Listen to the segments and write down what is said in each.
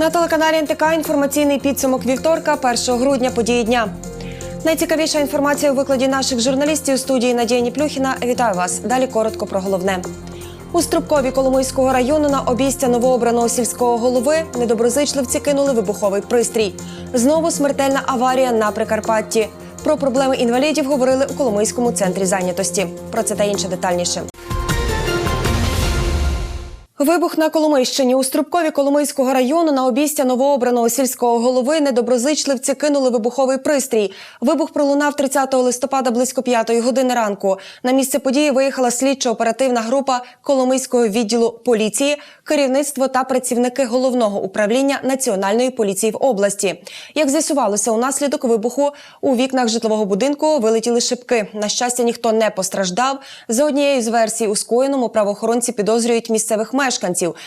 На телеканалі НТК інформаційний підсумок вівторка, 1 грудня, події дня. Найцікавіша інформація у викладі наших журналістів студії Надія Ніплюхіна. Вітаю вас. Далі коротко про головне. У Струбкові Коломийського району на обійстя новообраного сільського голови недоброзичливці кинули вибуховий пристрій. Знову смертельна аварія на Прикарпатті. Про проблеми інвалідів говорили у Коломийському центрі зайнятості. Про це та інше детальніше. Вибух на Коломийщині у Струбкові Коломийського району на обійстя новообраного сільського голови недоброзичливці кинули вибуховий пристрій. Вибух пролунав 30 листопада близько 5 години ранку. На місце події виїхала слідчо-оперативна група Коломийського відділу поліції, керівництво та працівники головного управління Національної поліції в області. Як з'ясувалося, унаслідок вибуху у вікнах житлового будинку вилетіли шибки. На щастя, ніхто не постраждав. За однією з версій у скоєному правоохоронці підозрюють місцевих мешканців,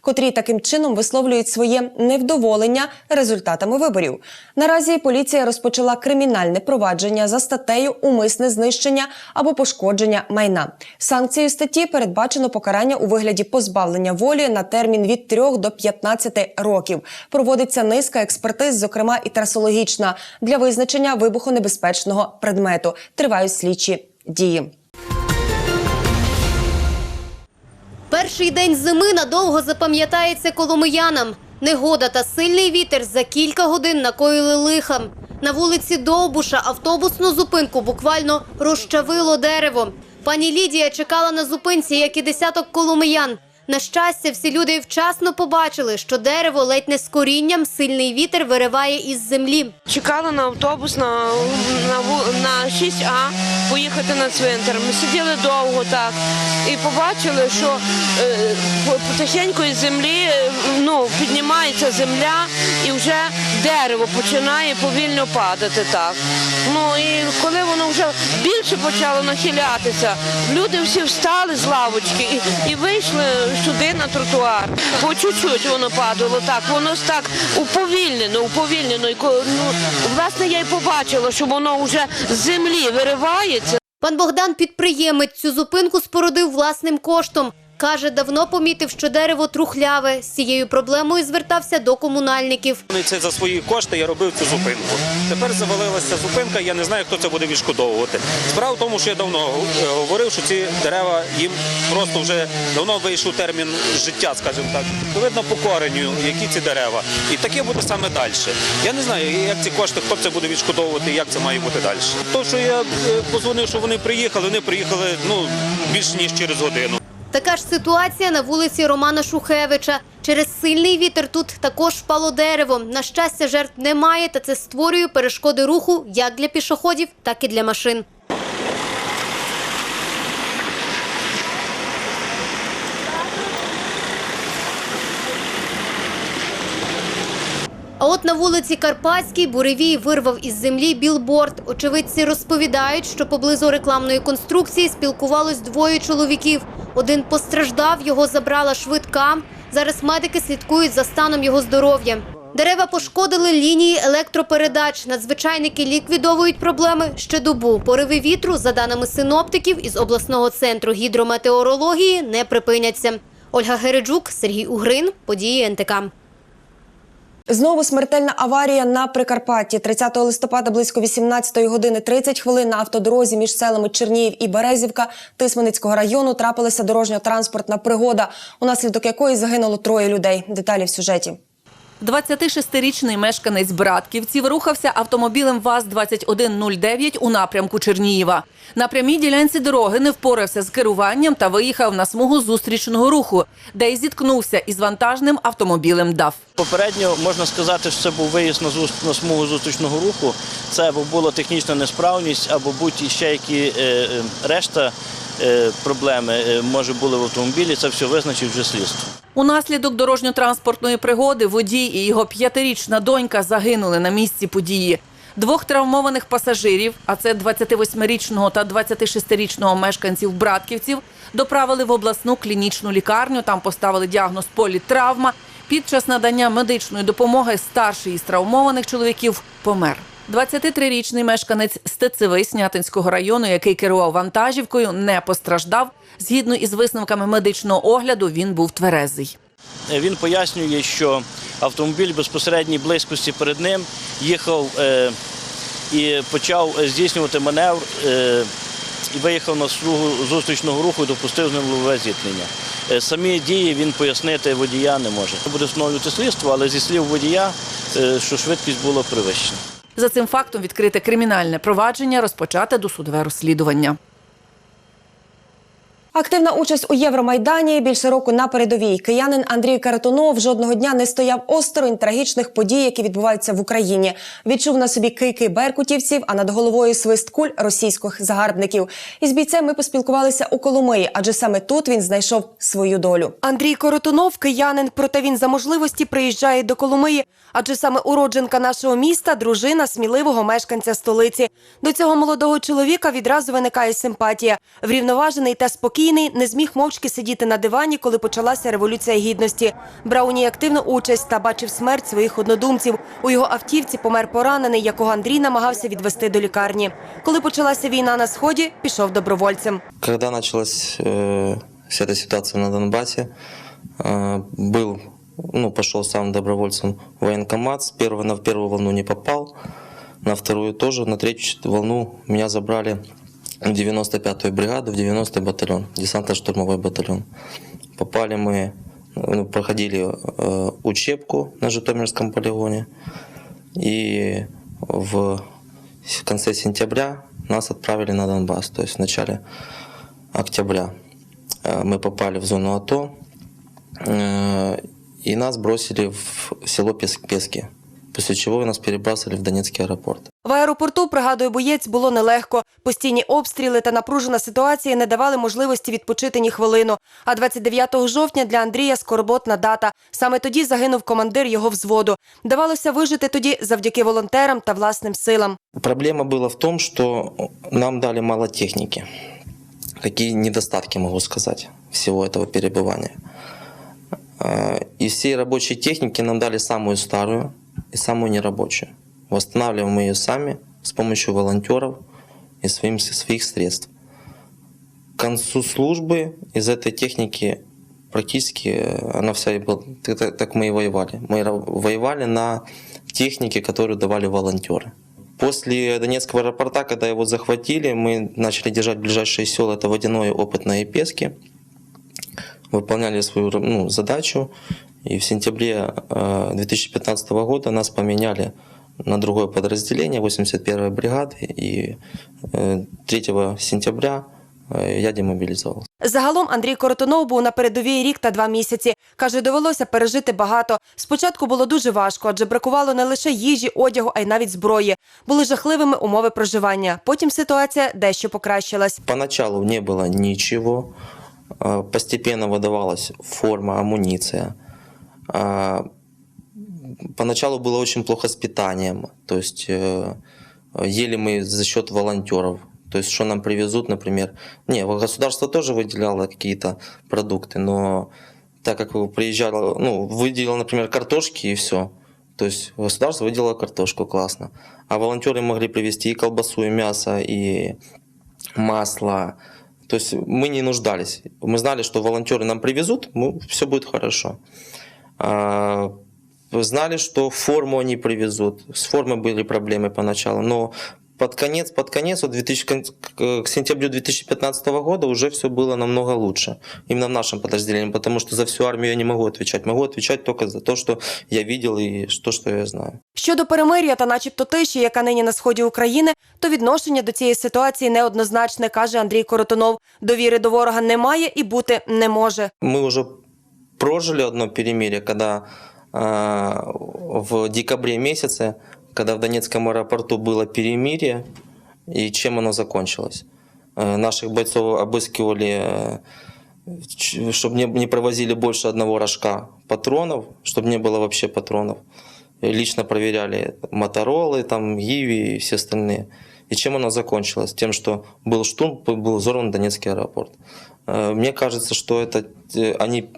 котрі таким чином висловлюють своє невдоволення результатами виборів. Наразі поліція розпочала кримінальне провадження за статтею умисне знищення або пошкодження майна. Санкцією статті передбачено покарання у вигляді позбавлення волі на термін від 3 до 15 років. Проводиться низка експертиз, зокрема і трасологічна, для визначення вибухонебезпечного предмету. Тривають слідчі дії. Перший день зими надовго запам'ятається коломиянам. Негода та сильний вітер за кілька годин накоїли лихам. На вулиці Довбуша автобусну зупинку буквально розчавило дерево. Пані Лідія чекала на зупинці, як і десяток коломиян. На щастя, всі люди вчасно побачили, що дерево ледь не з корінням сильний вітер вириває із землі. Чекала на автобус на, на, на 6А поїхати на цвинтар. Ми сиділи довго так і побачили, що е, потихеньку із землі е, ну, піднімається земля і вже дерево починає повільно падати так. Ну і коли воно вже більше почало нахилятися, люди всі встали з лавочки і, і вийшли сюди на тротуар. По чуть-чуть воно падало так, воно так уповільнено, уповільнено. І ну, власне, я й побачила, що воно вже з землі виривається. Пан Богдан, підприємець, цю зупинку спорудив власним коштом. Каже, давно помітив, що дерево трухляве. З цією проблемою звертався до комунальників. Ну, Це за свої кошти я робив цю зупинку. Тепер завалилася зупинка, я не знаю, хто це буде відшкодовувати. Справа в тому, що я давно е, говорив, що ці дерева їм просто вже давно вийшов термін життя, скажімо так. Видно по кореню, які ці дерева. І таке буде саме далі. Я не знаю, як ці кошти, хто це буде відшкодовувати, як це має бути далі. То, що я е, позвонив, що вони приїхали, вони приїхали ну, більш ніж через годину. Така ж ситуація на вулиці Романа Шухевича. Через сильний вітер тут також впало дерево. На щастя, жертв немає, та це створює перешкоди руху як для пішоходів, так і для машин. А от на вулиці Карпатській буревій вирвав із землі білборд. Очевидці розповідають, що поблизу рекламної конструкції спілкувалось двоє чоловіків. Один постраждав, його забрала швидка. Зараз медики слідкують за станом його здоров'я. Дерева пошкодили лінії електропередач. Надзвичайники ліквідовують проблеми ще добу. Пориви вітру, за даними синоптиків, із обласного центру гідрометеорології не припиняться. Ольга Гереджук, Сергій Угрин, події НТК. Знову смертельна аварія на Прикарпатті. 30 листопада близько 18 години 30 хвилин на автодорозі між селами Чернігів і Березівка Тисменицького району трапилася дорожньо-транспортна пригода, унаслідок якої загинуло троє людей. Деталі в сюжеті. 26-річний мешканець Братківців рухався автомобілем ВАЗ-2109 у напрямку Чернієва. На прямій ділянці дороги не впорався з керуванням та виїхав на смугу зустрічного руху, де й зіткнувся із вантажним автомобілем ДАФ. Попередньо можна сказати, що це був виїзд на, смугу зустрічного руху. Це або була технічна несправність, або будь ще які е, е, решта проблеми е, може були в автомобілі. Це все визначить вже слідство. Унаслідок дорожньо-транспортної пригоди водій і його п'ятирічна донька загинули на місці події. Двох травмованих пасажирів, а це 28-річного та 26-річного мешканців Братківців, доправили в обласну клінічну лікарню. Там поставили діагноз політравма. Під час надання медичної допомоги старший із травмованих чоловіків помер. 23-річний мешканець Стецеви Снятинського району, який керував вантажівкою, не постраждав. Згідно із висновками медичного огляду, він був тверезий. Він пояснює, що автомобіль в безпосередній близькості перед ним їхав е, і почав здійснювати маневр е, і виїхав на смугу зустрічного руху і допустив з ним лобове зіткнення. Е, Самі дії він пояснити водія не може. Буде встановлювати слідство, але зі слів водія, е, що швидкість була перевищена. За цим фактом відкрите кримінальне провадження, розпочате досудове розслідування. Активна участь у Євромайдані більше року на передовій. Киянин Андрій Каратунов жодного дня не стояв осторонь трагічних подій, які відбуваються в Україні. Відчув на собі кийки беркутівців, а над головою свист куль російських загарбників. Із бійцем ми поспілкувалися у Коломиї, адже саме тут він знайшов свою долю. Андрій Каратунов киянин, проте він за можливості приїжджає до Коломиї, адже саме уродженка нашого міста, дружина сміливого мешканця столиці. До цього молодого чоловіка відразу виникає симпатія. Врівноважений та спокійний, не зміг мовчки сидіти на дивані, коли почалася революція гідності. Брав у ній активну участь та бачив смерть своїх однодумців. У його автівці помер поранений, якого Андрій намагався відвести до лікарні. Коли почалася війна на сході, пішов добровольцем. Когда началась э, вся эта ситуация на Донбассе, э, был, ну, пошел сам добровольцем в военкомат. С первого, на первую волну не попал, на вторую тоже, на третью волну меня забрали в 95-ю бригаду, в 90-й батальон, десантно-штурмовой батальон. Попали мы, ну, проходили э, учебку на Житомирском полигоне, и в конце сентября нас отправили на Донбасс, то есть в начале октября. Э, Мы попали в зону АТО, э, и нас бросили в село Пес- Пески, после чего нас перебрасывали в Донецкий аэропорт. В аеропорту, пригадує боєць, було нелегко. Постійні обстріли та напружена ситуація не давали можливості відпочити ні хвилину. А 29 жовтня для Андрія скорботна дата. Саме тоді загинув командир його взводу. Давалося вижити тоді завдяки волонтерам та власним силам. Проблема была в том, что нам дали мало техники. Какие недостатки, могу сказать, всего этого перебывания. Э, Из всей рабочей техники нам дали самую старую И самую нерабочую. Восстанавливаем ее сами с помощью волонтеров и своим, своих средств. К концу службы из этой техники практически э, она вся и была, так, так- мы и воевали. Мы воевали на технике, которую давали волонтеры. После Донецкого аэропорта, когда его захватили, мы начали держать ближайшие села, это Водяное, Опытное Пески. Выполняли свою ну, задачу. И в сентябре э, 2015 года нас поменяли на другое подразделение 81-й бригады. И э, 3 сентября э, я демобилизовался. Загалом Андрій Коротунов був на передовій рік та два місяці. Каже, довелося пережити багато. Спочатку було дуже важко, адже бракувало не лише їжі, одягу, а й навіть зброї. Були жахливими умови проживання. Потім ситуація дещо покращилась. Поначалу не было ничего. Э, Постепенно выдавалась форма, амуниция. А, Поначалу было очень плохо с питанием. То есть э, ели мы за счет волонтеров. То есть что нам привезут, например. Не, государство тоже выделяло какие-то продукты, но так как приезжало, ну, выделило, например, картошки и все. То есть государство выделило картошку, классно. А волонтеры могли привезти и колбасу, и мясо, и масло. То есть мы не нуждались. Мы знали, что волонтеры нам привезут, все будет хорошо. А, Знали, что форму они привезут. С формой были проблемы поначалу, но под конец, под конец, вот 2000, кон- к к сентябрю 2015 года уже все было намного лучше. Именно в нашем подразделении, потому что за всю армию я не могу отвечать. Могу отвечать только за то, что я видел и то, что я знаю. Щодо перемир'я та начебто тиші, яка нині на сході України, то відношення до цієї ситуації неоднозначне, каже Андрій Коротунов. Довіри до ворога немає і бути не може. Мы уже прожили одно перемирие, когда э, в декабре месяце, когда в Донецком аэропорту было перемирие, и чем оно закончилось. Э, наших бойцов обыскивали, чтобы не, провозили больше одного рожка патронов, чтобы не было вообще патронов. И лично проверяли моторолы, там, Гиви и все остальные. И чем оно закончилось? Тем, что был штурм, был взорван Донецкий аэропорт. Э, Мне кажется, что это э, они,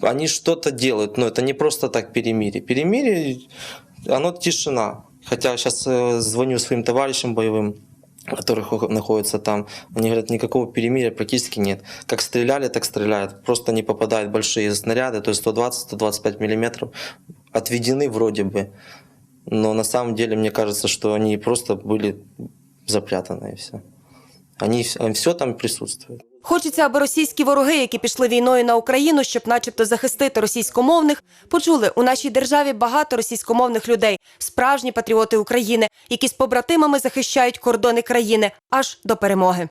они что-то делают, но это не просто так перемирие. Перемирие, оно тишина. Хотя сейчас звоню своим товарищам боевым, которых находятся там, они говорят, никакого перемирия практически нет. Как стреляли, так стреляют. Просто не попадают большие снаряды, то есть 120-125 миллиметров отведены вроде бы. Но на самом деле, мне кажется, что они просто были запрятаны и все. Они, все там присутствует. Хочеться, аби російські вороги, які пішли війною на Україну, щоб, начебто, захистити російськомовних, почули у нашій державі багато російськомовних людей, справжні патріоти України, які з побратимами захищають кордони країни аж до перемоги.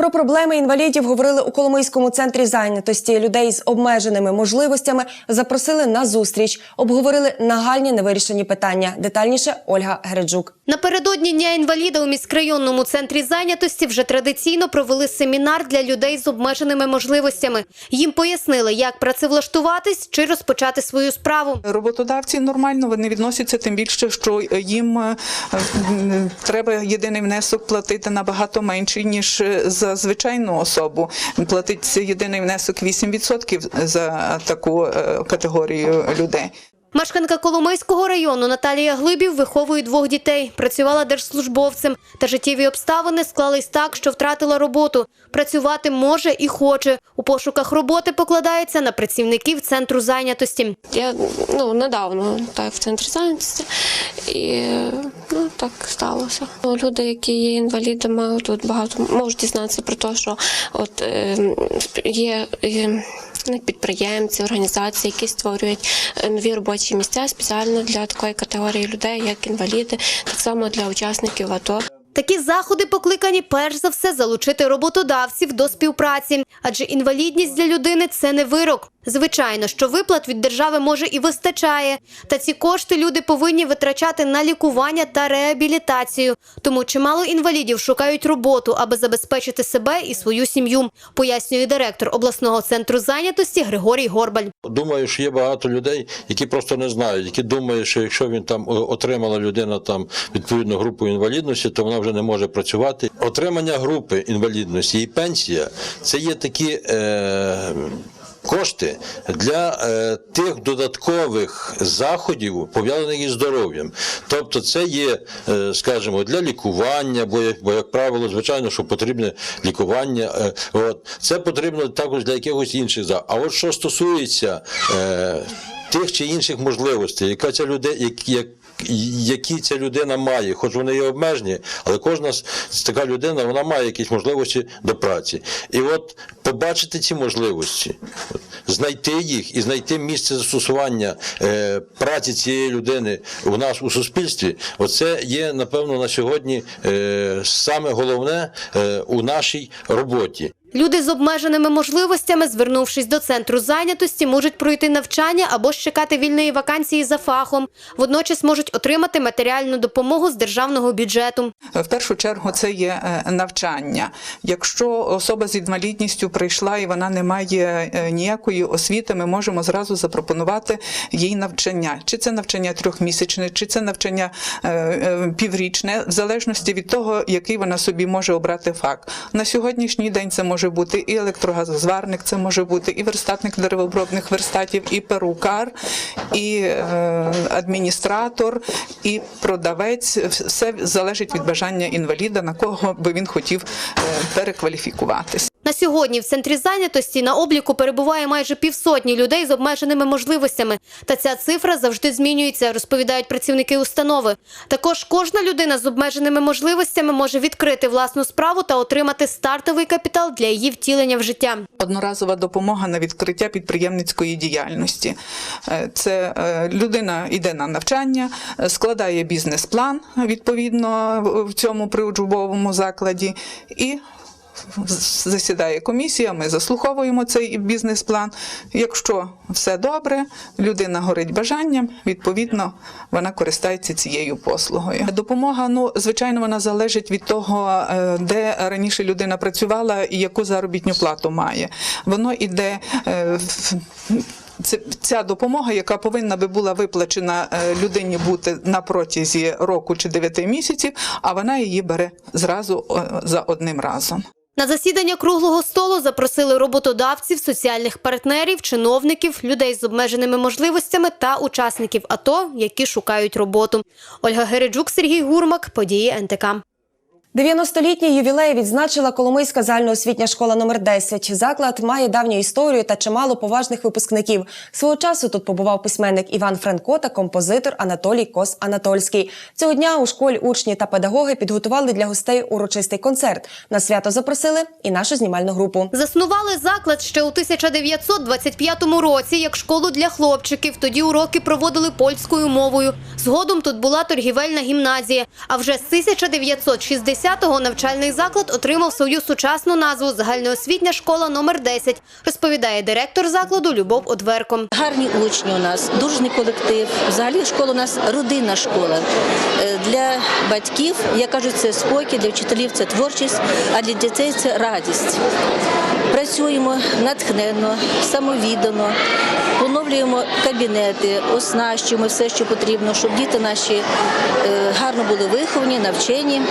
Про проблеми інвалідів говорили у Коломийському центрі зайнятості. Людей з обмеженими можливостями запросили на зустріч, обговорили нагальні невирішені питання. Детальніше Ольга Гереджук. Напередодні Дня інваліда у міськрайонному центрі зайнятості вже традиційно провели семінар для людей з обмеженими можливостями. Їм пояснили, як працевлаштуватись чи розпочати свою справу. Роботодавці нормально вони відносяться, тим більше, що їм е, треба єдиний внесок платити набагато менший, ніж за звичайну особу. платить єдиний внесок 8% за таку е, категорію людей. Мешканка Коломийського району Наталія Глибів виховує двох дітей, працювала держслужбовцем. Та життєві обставини склались так, що втратила роботу. Працювати може і хоче. У пошуках роботи покладається на працівників центру зайнятості. Я ну недавно так в центрі зайнятості, і ну так сталося. Ну, Люди, які є інвалідами, тут багато можуть дізнатися про те, що от е, є. е, Підприємці, організації, які створюють е, нові робочі місця спеціально для такої категорії людей, як інваліди, так само для учасників АТО. Такі заходи покликані перш за все залучити роботодавців до співпраці, адже інвалідність для людини це не вирок. Звичайно, що виплат від держави може і вистачає, та ці кошти люди повинні витрачати на лікування та реабілітацію. Тому чимало інвалідів шукають роботу, аби забезпечити себе і свою сім'ю, пояснює директор обласного центру зайнятості Григорій Горбаль. Думаю, що є багато людей, які просто не знають, які думають, що якщо він там отримала людина там відповідну групу інвалідності, то вона вже не може працювати. Отримання групи інвалідності і пенсія це є такі. Е- Кошти для е, тих додаткових заходів пов'язаних із здоров'ям, тобто це є, е, скажімо, для лікування, бо як, бо як правило, звичайно, що потрібне лікування. Е, от це потрібно також для якихось інших за. А от що стосується е, тих чи інших можливостей, яка ця як, як які ця людина має, хоч вони є обмежені, але кожна така людина вона має якісь можливості до праці. І от побачити ці можливості, знайти їх і знайти місце застосування е, праці цієї людини у нас у суспільстві, оце є напевно на сьогодні е, саме головне е, у нашій роботі. Люди з обмеженими можливостями, звернувшись до центру зайнятості, можуть пройти навчання або ж чекати вільної вакансії за фахом. Водночас можуть отримати матеріальну допомогу з державного бюджету. В першу чергу це є е, навчання. Якщо особа з інвалідністю прийшла і вона не має е, ніякої освіти, ми можемо зразу запропонувати їй навчання. Чи це навчання трьохмісячне, чи це навчання е, піврічне, в залежності від того, який вона собі може обрати факт. На сьогоднішній день це може бути і електрогазозварник, це може бути і верстатник деревообробних верстатів, і перукар, і е, адміністратор, і продавець. Все залежить від бажання інваліда, на кого би він хотів е, перекваліфікуватися. На сьогодні в центрі зайнятості на обліку перебуває майже півсотні людей з обмеженими можливостями. Та ця цифра завжди змінюється, розповідають працівники установи. Також кожна людина з обмеженими можливостями може відкрити власну справу та отримати стартовий капітал для її втілення в життя. Одноразова допомога на відкриття підприємницької діяльності. Е, Це е, людина йде на навчання, е, складає бізнес-план відповідно в- цьому приучбовому закладі і. Засідає комісія, ми заслуховуємо цей бізнес-план. Якщо все добре, людина горить бажанням, відповідно, вона користається цією послугою. Допомога, ну звичайно, вона залежить від того, е, де раніше людина працювала і яку заробітну плату має. Воно іде. е, це ця допомога, яка повинна би була виплачена е, людині бути на протязі року чи 9 місяців, а вона її бере зразу за одним разом. На засідання круглого столу запросили роботодавців, соціальних партнерів, чиновників, людей з обмеженими можливостями та учасників АТО, які шукають роботу. Ольга Гереджук, Сергій Гурмак, події НТК. 90-літній ювілей відзначила Коломийська загальноосвітня школа номер 10 Заклад має давню історію та чимало поважних випускників. Свого часу тут побував письменник Іван Франко та композитор Анатолій Кос Анатольський. Цього дня у школі учні та педагоги підготували для гостей урочистий концерт. На свято запросили і нашу знімальну групу. Заснували заклад ще у 1925 році як школу для хлопчиків. Тоді уроки проводили польською мовою. Згодом тут була торгівельна гімназія. А вже з 1960-го навчальний заклад отримав свою сучасну назву Загальноосвітня школа номер 10, розповідає директор закладу Любов Одверко. Гарні учні у нас, дружний колектив. Взагалі школа у нас родинна школа. Е, Для батьків, як кажуть, це спокій, для вчителів це творчість, а для дітей це радість. Працюємо натхненно, самовіддано, поновлюємо кабінети, оснащуємо все, що потрібно, щоб діти наші е, гарно були виховані, навчені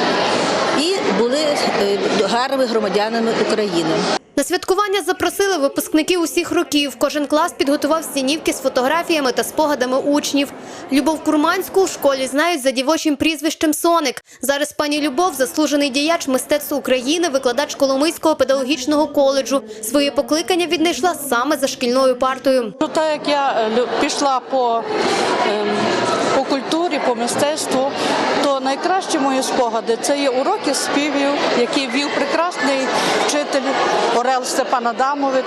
і були е, гарними громадянами України. На святкування запросили випускників усіх років. Кожен клас підготував стінівки з фотографіями та спогадами учнів. Любов Курманську в школі знають за дівочим прізвищем Соник. Зараз пані Любов заслужений діяч мистецтв України, викладач Коломийського педагогічного коледжу. Своє покликання віднайшла саме за шкільною партою. Ну, так як я е, пішла по, ем, по культурі, по мистецтву, то найкращі мої спогади це є уроки співів, які вів прекрасний вчитель Орел Степан Адамович,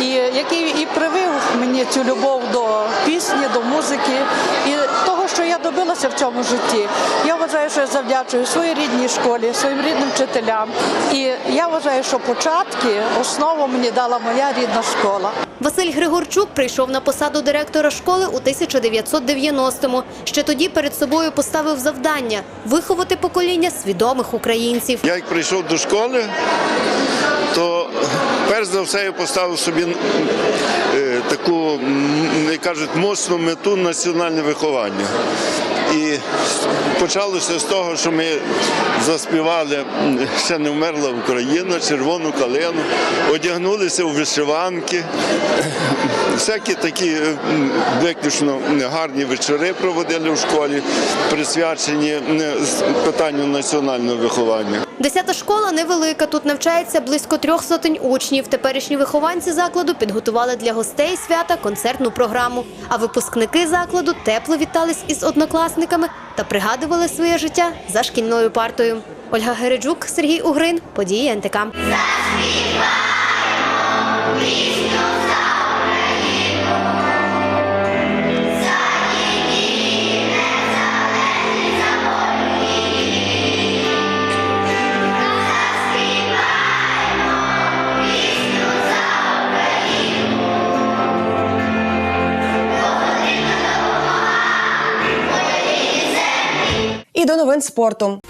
і який і привив мені цю любов до пісні, до музики і того, що я добилася в цьому житті. Я вважаю, що я завдячую своїй рідній школі, своїм рідним вчителям. І я вважаю, що початки, основу мені дала моя рідна школа. Василь Григорчук прийшов на посаду директора школи у 1990-му. Ще тоді перед собою поставив завдання виховати покоління свідомих українців. Я як прийшов до школи, то перш за все я поставив собі е, таку, як кажуть, моцну мету національне виховання. І почалося з того, що ми заспівали ще не вмерла Україна, червону калину, одягнулися у вишиванки. Всякі такі виключно гарні вечори проводили в школі, присвячені питанню національного виховання. Десята школа невелика. Тут навчається близько трьох сотень учнів. Теперішні вихованці закладу підготували для гостей свята концертну програму. А випускники закладу тепло вітались із однокласниками та пригадували своє життя за шкільною партою. Ольга Гереджук, Сергій Угрин, події НТК. Новин спорту.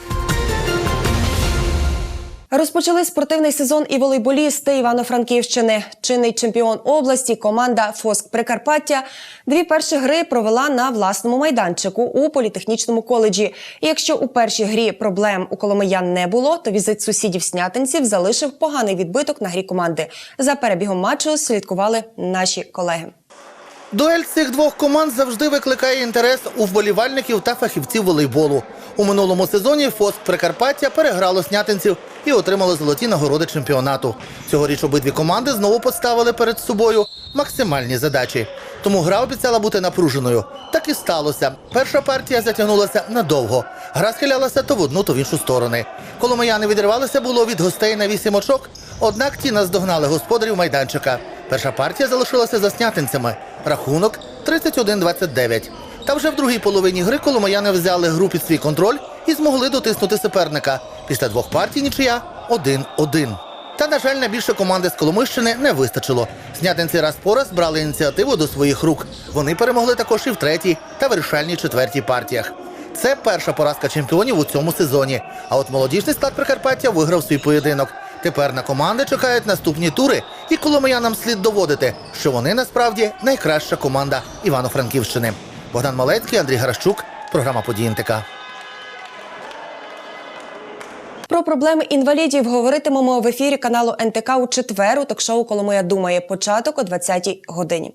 Розпочали спортивний сезон і волейболісти Івано-Франківщини. Чинний чемпіон області команда Фоск Прикарпаття дві перші гри провела на власному майданчику у політехнічному коледжі. І якщо у першій грі проблем у Коломиян не було, то візит сусідів снятинців залишив поганий відбиток на грі команди. За перебігом матчу слідкували наші колеги. Дуель цих двох команд завжди викликає інтерес у вболівальників та фахівців волейболу. У минулому сезоні Фоск Прикарпаття переграло снятинців і отримало золоті нагороди чемпіонату. Цьогоріч обидві команди знову поставили перед собою максимальні задачі. Тому гра обіцяла бути напруженою. Так і сталося. Перша партія затягнулася надовго. Гра схилялася то в одну, то в іншу сторони. Коломияни відривалися було від гостей на вісім очок, однак ті наздогнали господарів майданчика. Перша партія залишилася за снятинцями. Рахунок 31-29. Та вже в другій половині гри коломияни взяли гру під свій контроль і змогли дотиснути суперника. Після двох партій нічия 1-1. Та, на жаль, на більше команди з Коломищини не вистачило. Снятинці раз по раз брали ініціативу до своїх рук. Вони перемогли також і в третій та вирішальній четвертій партіях. Це перша поразка чемпіонів у цьому сезоні. А от молодіжний склад Прикарпаття виграв свій поєдинок. Тепер на команди чекають наступні тури, і коломиянам слід доводити, що вони насправді найкраща команда Івано-Франківщини. Богдан Малецький, Андрій Гаращук, програма «Події НТК». Про проблеми інвалідів говоритимемо в ефірі каналу НТК у четвер у ток-шоу «Коли моя думає. Початок о 20-й годині.